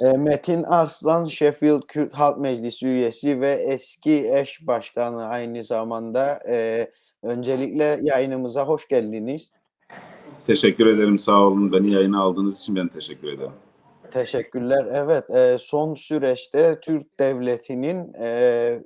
Eee, Metin Arslan, Sheffield Kürt Halk Meclisi üyesi ve eski eş başkanı aynı zamanda. Eee, öncelikle yayınımıza hoş geldiniz. Teşekkür ederim, sağ olun. Beni yayına aldığınız için ben teşekkür ederim. Teşekkürler. Evet, eee, son süreçte Türk devletinin, eee,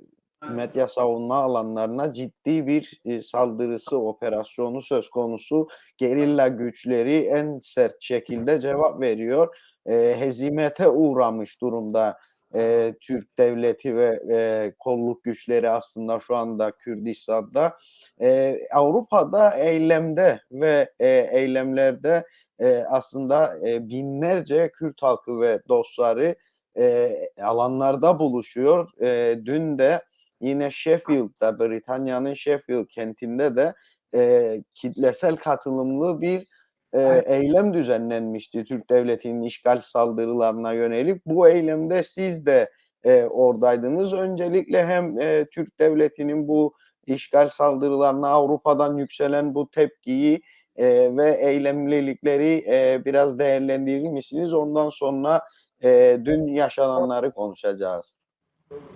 medya savunma alanlarına ciddi bir, iii, saldırısı, operasyonu söz konusu. Gerilla güçleri en sert şekilde cevap veriyor. Eee, hezimete uğramış durumda, eee, Türk devleti ve, eee, kolluk güçleri aslında şu anda Kürdistan'da. Eee, Avrupa'da eylemde ve, eee, eylemlerde, eee, aslında, eee, binlerce Kürt halkı ve dostları, eee, alanlarda buluşuyor. Eee, dün de yine Sheffield'da, Britanya'nın Sheffield kentinde de, eee, kitlesel katılımlı bir, eee, eylem düzenlenmişti Türk devletinin işgal saldırılarına yönelik. Bu eylemde siz de, eee, oradaydınız. Öncelikle hem, eee, Türk devletinin bu işgal saldırılarına Avrupa'dan yükselen bu tepkiyi, eee, ve eylemlilikleri, eee, biraz değerlendirir misiniz? Ondan sonra, eee, dün yaşananları konuşacağız.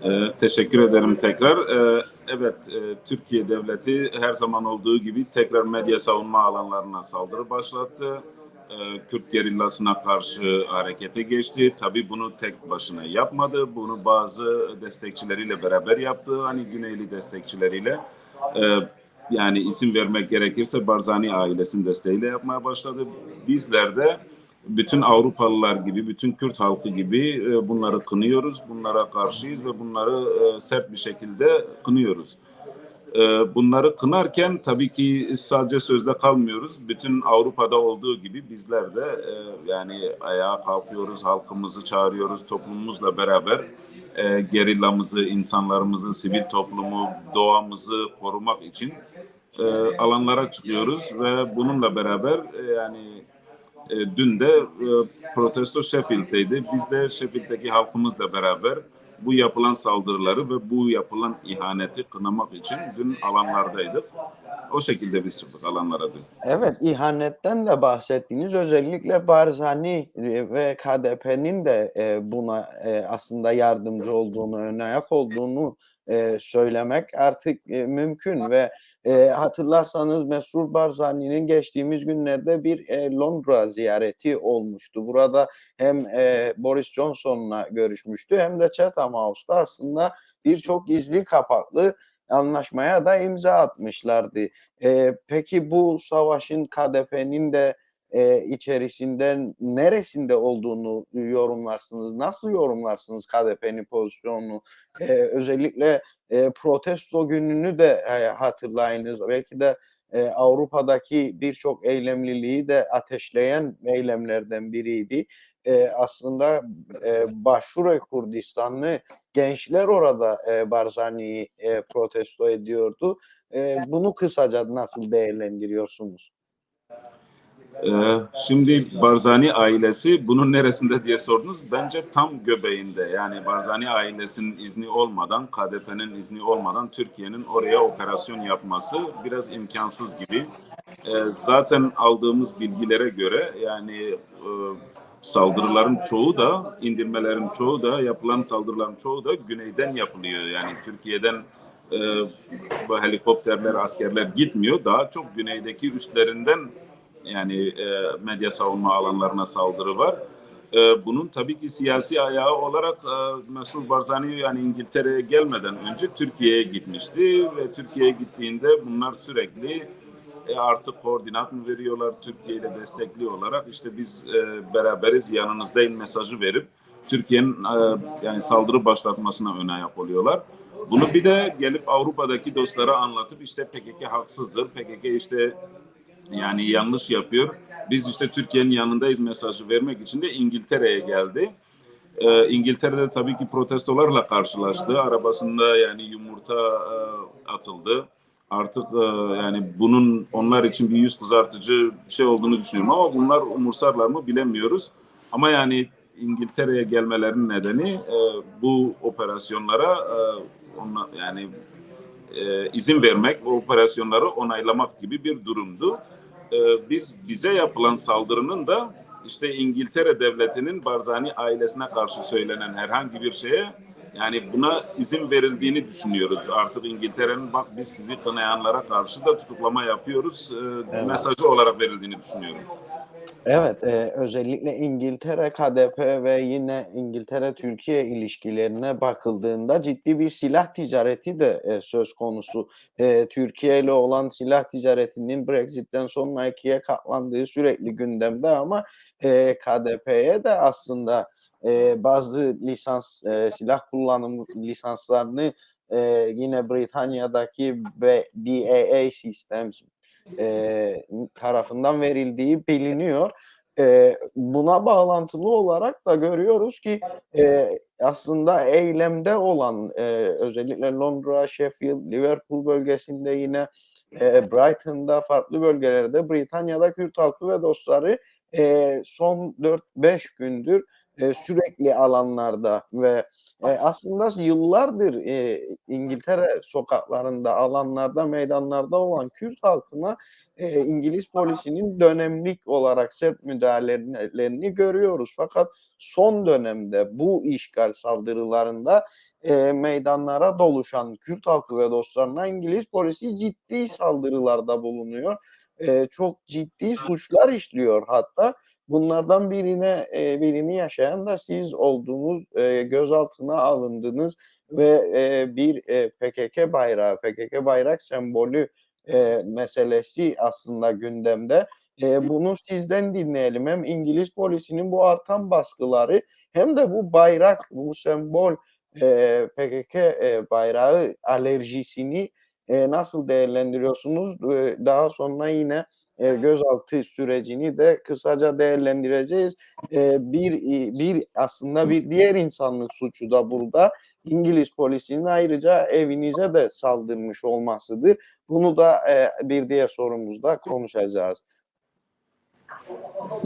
Eee, teşekkür ederim tekrar. Eee, evet, eee, Türkiye devleti her zaman olduğu gibi tekrar medya savunma alanlarına saldırı başlattı. Eee, Kürt gerillasına karşı harekete geçti. Tabii bunu tek başına yapmadı. Bunu bazı destekçileriyle beraber yaptı. Hani Güneyli destekçileriyle. Yani isim vermek gerekirse Barzani ailesinin desteğiyle yapmaya başladı. Bizler de bütün Avrupalılar gibi, bütün Kürt halkı gibi e, bunları kınıyoruz, bunlara karşıyız ve bunları e, sert bir şekilde kınıyoruz. E, bunları kınarken tabii ki sadece sözde kalmıyoruz. Bütün Avrupa'da olduğu gibi bizler de e, yani ayağa kalkıyoruz, halkımızı çağırıyoruz, toplumumuzla beraber e, gerillamızı, insanlarımızı, sivil toplumu, doğamızı korumak için alanlara çıkıyoruz ve bununla beraber yani e, dün de e, protesto Sheffield'teydi. Biz de Sheffield'deki halkımızla beraber bu yapılan saldırıları ve bu yapılan ihaneti kınamak için dün alanlardaydık. O şekilde biz çıktık alanlara dün. Evet, ihanetten de bahsettiniz. Özellikle Barzani ve KDP'nin de, eee, buna, eee, aslında yardımcı olduğunu, ön ayak olduğunu, eee, söylemek artık, mümkün ve, hatırlarsanız Mesrur Barzani'nin geçtiğimiz günlerde bir, Londra ziyareti olmuştu. Burada hem, Boris Johnson'la görüşmüştü hem de Chatham House'ta aslında birçok gizli kapaklı anlaşmaya da imza atmışlardı. Eee, peki bu savaşın KDP'nin de, eee, içerisinde neresinde olduğunu yorumlarsınız? Nasıl yorumlarsınız KDP'nin pozisyonunu? Eee, özellikle, eee, protesto gününü de, eee, hatırlayınız. Belki de, eee, Avrupa'daki birçok eylemliliği de ateşleyen eylemlerden biriydi. Eee, aslında, eee, Başure Kurdistanlı gençler orada, eee, Barzani'yi, eee, protesto ediyordu. Eee, bunu kısaca nasıl değerlendiriyorsunuz? Ee, şimdi Barzani ailesi bunun neresinde diye sordunuz. Bence tam göbeğinde. Yani Barzani ailesinin izni olmadan, KDP'nin izni olmadan Türkiye'nin oraya operasyon yapması biraz imkansız gibi. Ee, zaten aldığımız bilgilere göre yani e, saldırıların çoğu da, indirmelerin çoğu da, yapılan saldırıların çoğu da güneyden yapılıyor. Yani Türkiye'den e, bu helikopterler, askerler gitmiyor. Daha çok güneydeki üstlerinden yani e, medya savunma alanlarına saldırı var. E, bunun tabii ki siyasi ayağı olarak e, Mesut Barzani yani İngiltere'ye gelmeden önce Türkiye'ye gitmişti ve Türkiye'ye gittiğinde bunlar sürekli e, artık koordinat mı veriyorlar Türkiye ile destekli olarak işte biz e, beraberiz yanınızdayım mesajı verip Türkiye'nin e, yani saldırı başlatmasına ön ayak oluyorlar. Bunu bir de gelip Avrupa'daki dostlara anlatıp işte PKK haksızdır, PKK işte yani yanlış yapıyor. Biz işte Türkiye'nin yanındayız mesajı vermek için de İngiltere'ye geldi. Ee, İngiltere'de tabii ki protestolarla karşılaştı. Arabasında yani yumurta e, atıldı. Artık e, yani bunun onlar için bir yüz kızartıcı şey olduğunu düşünüyorum ama bunlar umursarlar mı bilemiyoruz. Ama yani İngiltere'ye gelmelerinin nedeni e, bu operasyonlara e, yani izin vermek, o operasyonları onaylamak gibi bir durumdu. Biz bize yapılan saldırının da işte İngiltere devletinin Barzani ailesine karşı söylenen herhangi bir şeye yani buna izin verildiğini düşünüyoruz. Artık İngiltere'nin bak biz sizi kınayanlara karşı da tutuklama yapıyoruz e, Evet. mesajı olarak verildiğini düşünüyorum. Evet, e, özellikle İngiltere KDP ve yine İngiltere-Türkiye ilişkilerine bakıldığında ciddi bir silah ticareti de e, söz konusu. E, Türkiye ile olan silah ticaretinin Brexit'ten sonra ikiye katlandığı sürekli gündemde ama e, KDP'ye de aslında e, bazı lisans e, silah kullanım lisanslarını e, yine Britanya'daki BAA Systems e, tarafından verildiği biliniyor. E, buna bağlantılı olarak da görüyoruz ki e, aslında eylemde olan e, özellikle Londra, Sheffield, Liverpool bölgesinde yine e, Brighton'da farklı bölgelerde Britanya'da Kürt halkı ve dostları e, son 4-5 gündür e, sürekli alanlarda ve e, aslında yıllardır e, İngiltere sokaklarında, alanlarda, meydanlarda olan Kürt halkına e, İngiliz polisinin dönemlik olarak sert müdahalelerini görüyoruz. Fakat son dönemde bu işgal saldırılarında e, meydanlara doluşan Kürt halkı ve dostlarına İngiliz polisi ciddi saldırılarda bulunuyor. E, çok ciddi suçlar işliyor hatta. Bunlardan birine e, birini yaşayan da siz olduğunuz, e, gözaltına alındınız ve e, bir e, PKK bayrağı, PKK bayrak sembolü e, meselesi aslında gündemde. E, bunu sizden dinleyelim. Hem İngiliz polisinin bu artan baskıları hem de bu bayrak, bu sembol e, PKK e, bayrağı alerjisini e, nasıl değerlendiriyorsunuz? E, daha sonra yine e, gözaltı sürecini de kısaca değerlendireceğiz. E, bir bir aslında bir diğer insanlık suçu da burada İngiliz polisinin ayrıca evinize de saldırmış olmasıdır. Bunu da e, bir diğer sorumuzda konuşacağız.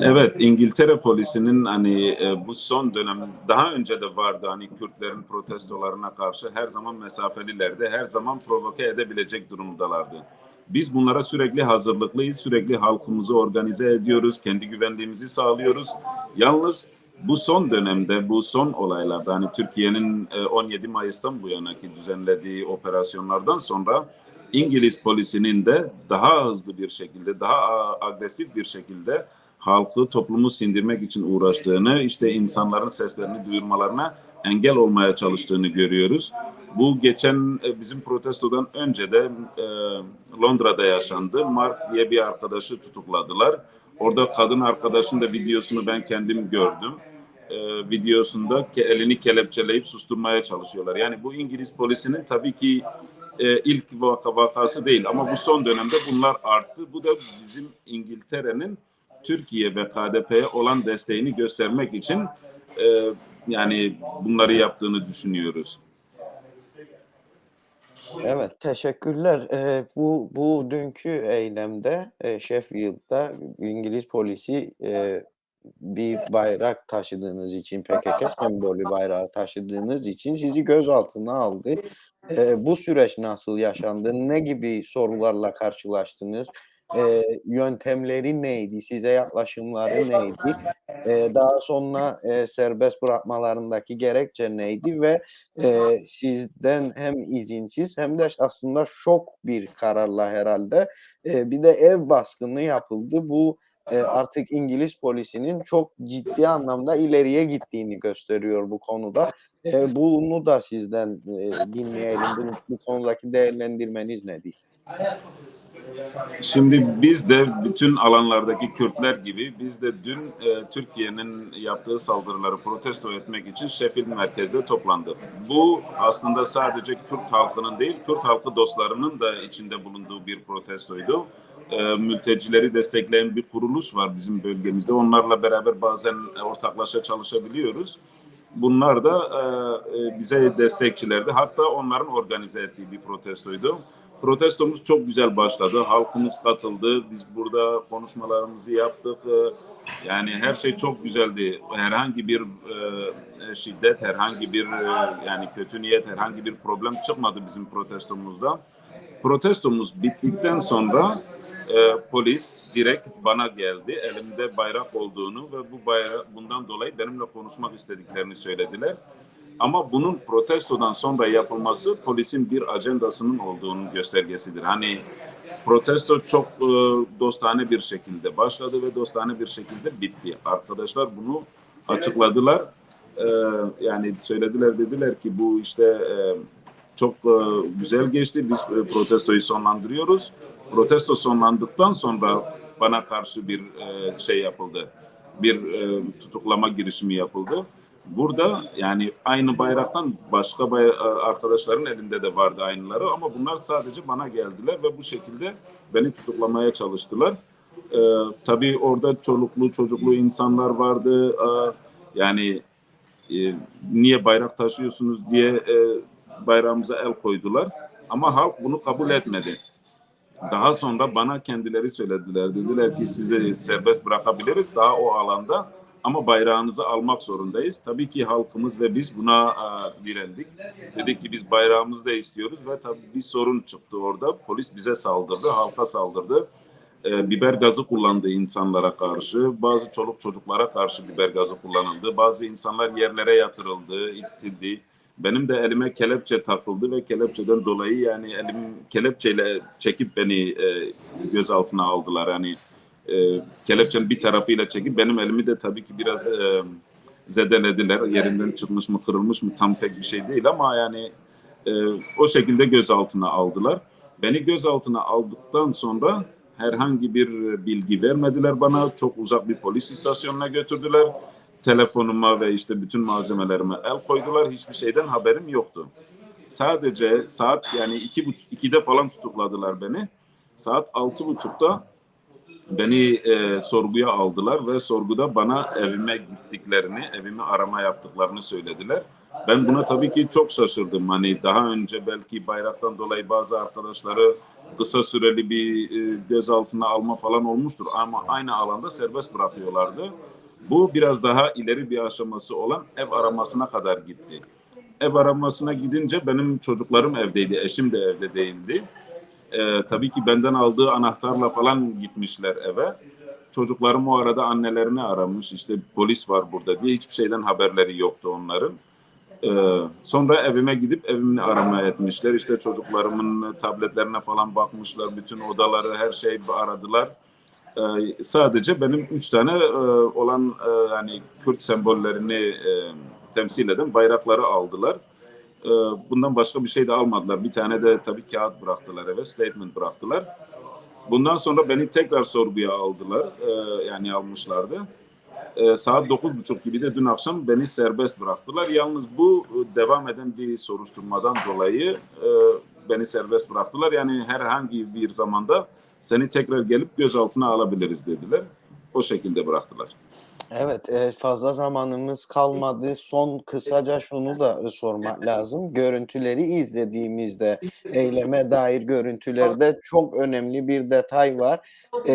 Evet, İngiltere polisinin hani e, bu son dönem daha önce de vardı hani Kürtlerin protestolarına karşı her zaman mesafelilerdi, her zaman provoke edebilecek durumdalardı. Biz bunlara sürekli hazırlıklıyız, sürekli halkımızı organize ediyoruz, kendi güvenliğimizi sağlıyoruz. Yalnız bu son dönemde, bu son olaylarda hani Türkiye'nin e, 17 Mayıs'tan bu yanaki düzenlediği operasyonlardan sonra İngiliz polisinin de daha hızlı bir şekilde, daha agresif bir şekilde halkı, toplumu sindirmek için uğraştığını, işte insanların seslerini duyurmalarına engel olmaya çalıştığını görüyoruz. Bu geçen e, bizim protestodan önce de e, Londra'da yaşandı. Mark diye bir arkadaşı tutukladılar. Orada kadın arkadaşın da videosunu ben kendim gördüm. E, videosunda ke- elini kelepçeleyip susturmaya çalışıyorlar. Yani bu İngiliz polisinin tabii ki ilk vaka, vakası değil ama bu son dönemde bunlar arttı. Bu da bizim İngiltere'nin Türkiye ve KDP'ye olan desteğini göstermek için e, yani bunları yaptığını düşünüyoruz. Evet, teşekkürler. Eee, bu bu dünkü eylemde eee, Sheffield'da İngiliz polisi eee, bir bayrak taşıdığınız için PKK sembolü bayrağı taşıdığınız için sizi gözaltına aldı. Eee, bu süreç nasıl yaşandı? Ne gibi sorularla karşılaştınız? Eee, yöntemleri neydi? Size yaklaşımları neydi? Eee, daha sonra eee, serbest bırakmalarındaki gerekçe neydi ve Eee, sizden hem izinsiz hem de aslında şok bir kararla herhalde eee, bir de ev baskını yapıldı. Bu eee, artık İngiliz polisinin çok ciddi anlamda ileriye gittiğini gösteriyor bu konuda. Eee, bunu da sizden eee, dinleyelim. Bu, bu konudaki değerlendirmeniz nedir? Şimdi biz de bütün alanlardaki Kürtler gibi biz de dün e, Türkiye'nin yaptığı saldırıları protesto etmek için Sheffield merkezde toplandık. Bu aslında sadece Kürt halkının değil, Kürt halkı dostlarının da içinde bulunduğu bir protestoydu. E, mültecileri destekleyen bir kuruluş var bizim bölgemizde. Onlarla beraber bazen ortaklaşa çalışabiliyoruz. Bunlar da e, e, bize destekçilerdi. Hatta onların organize ettiği bir protestoydu. Protestomuz çok güzel başladı. Halkımız katıldı. Biz burada konuşmalarımızı yaptık. Ee, Yani her şey çok güzeldi. Herhangi bir e, şiddet, herhangi bir e, yani kötü niyet, herhangi bir problem çıkmadı bizim protestomuzda. Protestomuz bittikten sonra e, polis direkt bana geldi. Elimde bayrak olduğunu ve bu bayrak bundan dolayı benimle konuşmak istediklerini söylediler. Ama bunun protestodan sonra yapılması polisin bir ajandasının olduğunun göstergesidir. Hani protesto çok e, dostane bir şekilde başladı ve dostane bir şekilde bitti. Arkadaşlar bunu açıkladılar. E, yani söylediler dediler ki bu işte e, çok e, güzel geçti. Biz e, protestoyu sonlandırıyoruz. Protesto sonlandıktan sonra bana karşı bir e, şey yapıldı. Bir e, tutuklama girişimi yapıldı. Burada yani aynı bayraktan başka bay- arkadaşların elinde de vardı aynıları ama bunlar sadece bana geldiler ve bu şekilde beni tutuklamaya çalıştılar. Ee, tabii orada çoluklu çocuklu insanlar vardı. Ee, yani e, niye bayrak taşıyorsunuz diye e, bayrağımıza el koydular. Ama halk bunu kabul etmedi. Daha sonra bana kendileri söylediler. Dediler ki sizi serbest bırakabiliriz daha o alanda ama bayrağınızı almak zorundayız. Tabii ki halkımız ve biz buna e, direndik. Dedik ki biz bayrağımızı da istiyoruz ve tabii bir sorun çıktı orada. Polis bize saldırdı, halka saldırdı. E, biber gazı kullandı insanlara karşı. Bazı çoluk çocuklara karşı biber gazı kullanıldı. Bazı insanlar yerlere yatırıldı, ittildi. Benim de elime kelepçe takıldı ve kelepçeden dolayı yani elim kelepçeyle çekip beni e, gözaltına aldılar. Yani e, kelepçenin bir tarafıyla çekip benim elimi de tabii ki biraz e, zedelediler. Yerinden çıkmış mı kırılmış mı tam pek bir şey değil ama yani e, o şekilde gözaltına aldılar. Beni gözaltına aldıktan sonra herhangi bir bilgi vermediler bana. Çok uzak bir polis istasyonuna götürdüler. Telefonuma ve işte bütün malzemelerime el koydular. Hiçbir şeyden haberim yoktu. Sadece saat yani iki buçuk, ikide falan tutukladılar beni. Saat altı buçukta beni e, sorguya aldılar ve sorguda bana evime gittiklerini, evimi arama yaptıklarını söylediler. Ben buna tabii ki çok şaşırdım. Hani daha önce belki bayraktan dolayı bazı arkadaşları kısa süreli bir e, gözaltına alma falan olmuştur ama aynı alanda serbest bırakıyorlardı. Bu biraz daha ileri bir aşaması olan ev aramasına kadar gitti. Ev aramasına gidince benim çocuklarım evdeydi, eşim de evde değildi. Ee, tabii ki benden aldığı anahtarla falan gitmişler eve. Çocuklarım o arada annelerini aramış. İşte polis var burada diye hiçbir şeyden haberleri yoktu onların. Ee, sonra evime gidip evimi aramaya etmişler. İşte çocuklarımın tabletlerine falan bakmışlar. Bütün odaları her şeyi aradılar. Ee, sadece benim üç tane e, olan e, yani Kürt sembollerini e, temsil eden bayrakları aldılar. Ee, bundan başka bir şey de almadılar. Bir tane de tabii kağıt bıraktılar eve, statement bıraktılar. Bundan sonra beni tekrar sorguya aldılar. Ee, yani almışlardı. Ee, saat dokuz buçuk gibi de dün akşam beni serbest bıraktılar. Yalnız bu e, devam eden bir soruşturmadan dolayı e, beni serbest bıraktılar. Yani herhangi bir zamanda seni tekrar gelip gözaltına alabiliriz dediler. O şekilde bıraktılar. Evet, e, fazla zamanımız kalmadı. Son kısaca şunu da sormak lazım. Görüntüleri izlediğimizde eyleme dair görüntülerde çok önemli bir detay var. E,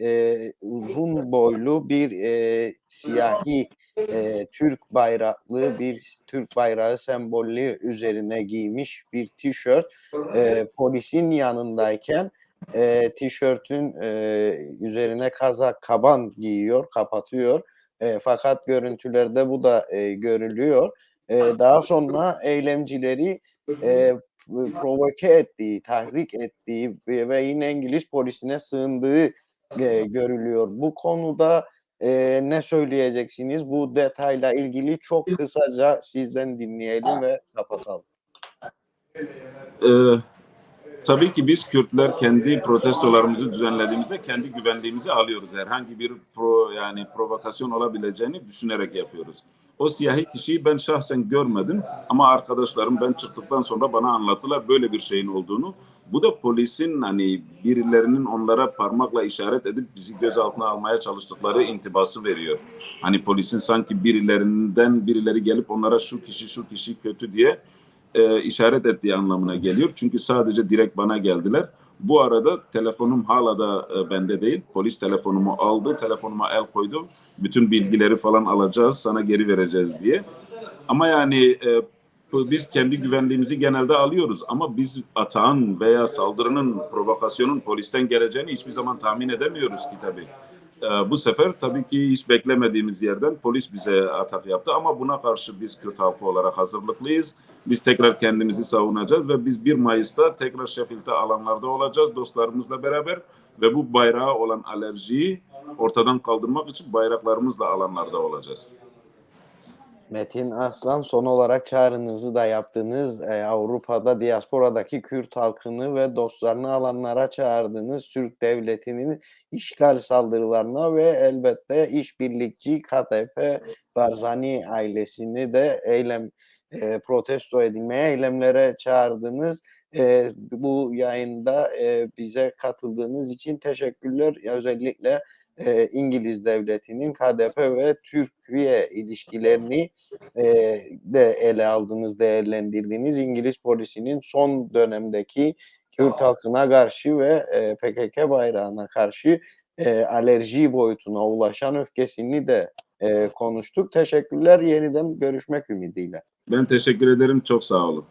e, uzun boylu bir e, siyahi e, Türk bayraklı bir Türk bayrağı sembolü üzerine giymiş bir tişört e, polisin yanındayken e, tişörtün e, üzerine kazak kaban giyiyor, kapatıyor. E, fakat görüntülerde bu da e, görülüyor. E, daha sonra eylemcileri e, provoke ettiği, tahrik ettiği ve, yine İngiliz polisine sığındığı e, görülüyor. Bu konuda e, ne söyleyeceksiniz? Bu detayla ilgili çok kısaca sizden dinleyelim ve kapatalım. Ee, tabii ki biz Kürtler kendi protestolarımızı düzenlediğimizde kendi güvenliğimizi alıyoruz. Herhangi bir pro, yani provokasyon olabileceğini düşünerek yapıyoruz. O siyahi kişiyi ben şahsen görmedim ama arkadaşlarım ben çıktıktan sonra bana anlattılar böyle bir şeyin olduğunu. Bu da polisin hani birilerinin onlara parmakla işaret edip bizi gözaltına almaya çalıştıkları intibası veriyor. Hani polisin sanki birilerinden birileri gelip onlara şu kişi şu kişi kötü diye e, işaret ettiği anlamına geliyor. Çünkü sadece direkt bana geldiler. Bu arada telefonum hala da e, bende değil. Polis telefonumu aldı, telefonuma el koydu. Bütün bilgileri falan alacağız, sana geri vereceğiz diye. Ama yani e, biz kendi güvenliğimizi genelde alıyoruz ama biz atağın veya saldırının, provokasyonun polisten geleceğini hiçbir zaman tahmin edemiyoruz ki tabii. Ee, bu sefer tabii ki hiç beklemediğimiz yerden polis bize atak yaptı ama buna karşı biz Kürt halkı olarak hazırlıklıyız. Biz tekrar kendimizi savunacağız ve biz 1 Mayıs'ta tekrar Sheffield'de alanlarda olacağız dostlarımızla beraber ve bu bayrağa olan alerjiyi ortadan kaldırmak için bayraklarımızla alanlarda olacağız. Metin Arslan son olarak çağrınızı da yaptınız. Ee, Avrupa'da diasporadaki Kürt halkını ve dostlarını alanlara çağırdınız. Türk devletinin işgal saldırılarına ve elbette işbirlikçi KTP Barzani ailesini de eylem e, protesto edilmeye eylemlere çağırdınız. E, bu yayında e, bize katıldığınız için teşekkürler. Özellikle e, İngiliz devletinin KDP ve Türkiye ilişkilerini e, de ele aldınız, değerlendirdiğiniz İngiliz polisinin son dönemdeki Kürt halkına karşı ve e, PKK bayrağına karşı e, alerji boyutuna ulaşan öfkesini de e, konuştuk. Teşekkürler. Yeniden görüşmek ümidiyle. Ben teşekkür ederim. Çok sağ olun.